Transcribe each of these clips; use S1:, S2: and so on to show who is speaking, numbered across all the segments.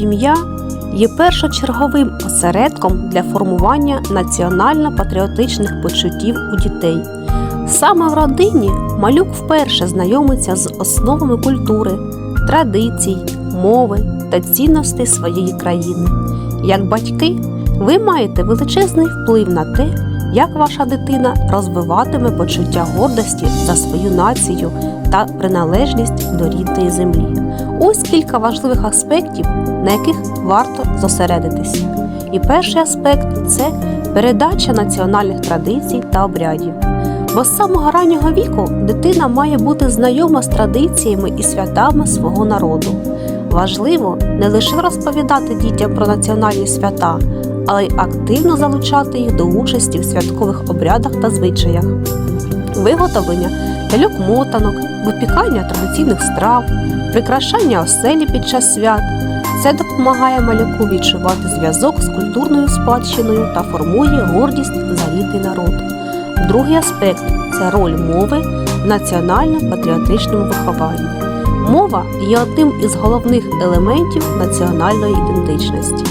S1: сім'я є першочерговим осередком для формування національно-патріотичних почуттів у дітей. Саме в родині малюк вперше знайомиться з основами культури, традицій, мови та цінностей своєї країни. Як батьки, ви маєте величезний вплив на те, як ваша дитина розвиватиме почуття гордості за свою націю та приналежність до рідної землі. Ось кілька важливих аспектів, на яких варто зосередитися. І перший аспект це передача національних традицій та обрядів. Бо з самого раннього віку дитина має бути знайома з традиціями і святами свого народу. Важливо не лише розповідати дітям про національні свята, але й активно залучати їх до участі в святкових обрядах та звичаях, виготовлення ляльок-мотанок, випікання традиційних страв, прикрашання оселі під час свят. Це допомагає малюку відчувати зв'язок з культурною спадщиною та формує гордість за рідний народ. Другий аспект це роль мови в національно-патріотичному вихованні. Мова є одним із головних елементів національної ідентичності.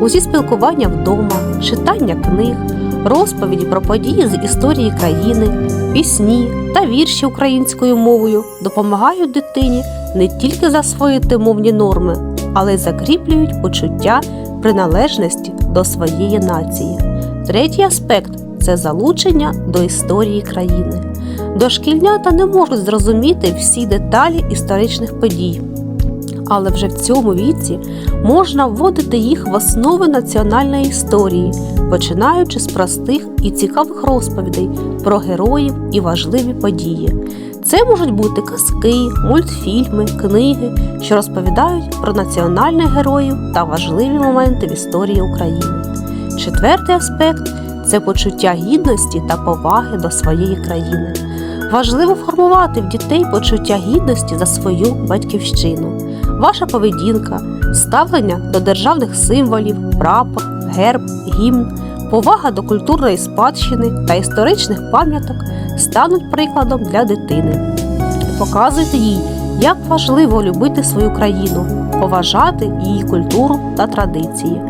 S1: Усі спілкування вдома, читання книг, розповіді про події з історії країни, пісні та вірші українською мовою допомагають дитині не тільки засвоїти мовні норми, але й закріплюють почуття приналежності до своєї нації. Третій аспект це залучення до історії країни. Дошкільнята не можуть зрозуміти всі деталі історичних подій, але вже в цьому віці можна вводити їх в основи національної історії, починаючи з простих і цікавих розповідей про героїв і важливі події. Це можуть бути казки, мультфільми, книги, що розповідають про національних героїв та важливі моменти в історії України. Четвертий аспект це почуття гідності та поваги до своєї країни. Важливо формувати в дітей почуття гідності за свою батьківщину. Ваша поведінка, ставлення до державних символів, прапор, герб, гімн, повага до культурної спадщини та історичних пам'яток стануть прикладом для дитини. Показуйте їй, як важливо любити свою країну, поважати її культуру та традиції.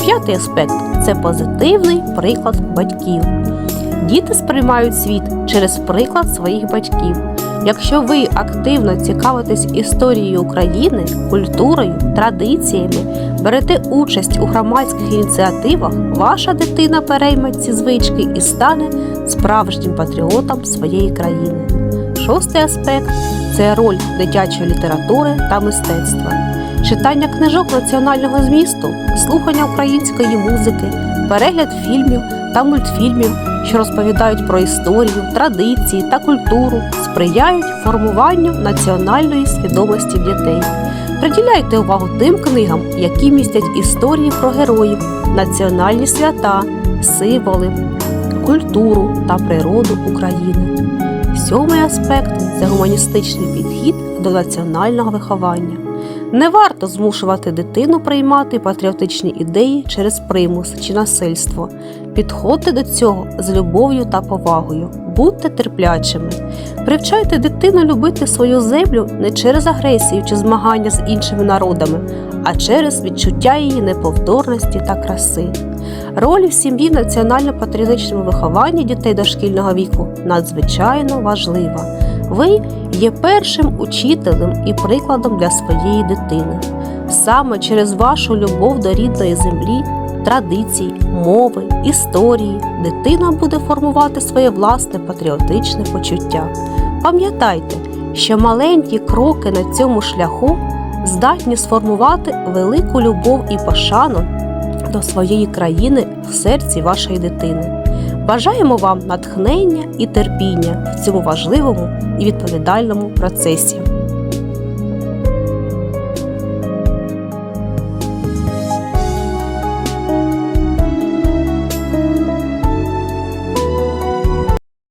S1: П'ятий аспект це позитивний приклад батьків. Діти сприймають світ через приклад своїх батьків. Якщо ви активно цікавитесь історією України, культурою, традиціями, берете участь у громадських ініціативах, ваша дитина перейме ці звички і стане справжнім патріотом своєї країни. Шостий аспект це роль дитячої літератури та мистецтва. Читання книжок національного змісту, слухання української музики, перегляд фільмів та мультфільмів, що розповідають про історію, традиції та культуру, сприяють формуванню національної свідомості дітей. Приділяйте увагу тим книгам, які містять історії про героїв, національні свята, символи, культуру та природу України. Сьомий аспект це гуманістичний підхід до національного виховання. Не варто змушувати дитину приймати патріотичні ідеї через примус чи насильство. Підходьте до цього з любов'ю та повагою, будьте терплячими. Привчайте дитину любити свою землю не через агресію чи змагання з іншими народами, а через відчуття її неповторності та краси. Роль в сім'ї в національно-патріотичному вихованні дітей дошкільного віку надзвичайно важлива. Ви є першим учителем і прикладом для своєї дитини. Саме через вашу любов до рідної землі, традицій, мови, історії дитина буде формувати своє власне патріотичне почуття. Пам'ятайте, що маленькі кроки на цьому шляху здатні сформувати велику любов і пошану до своєї країни в серці вашої дитини. Бажаємо вам натхнення і терпіння в цьому важливому і відповідальному процесі.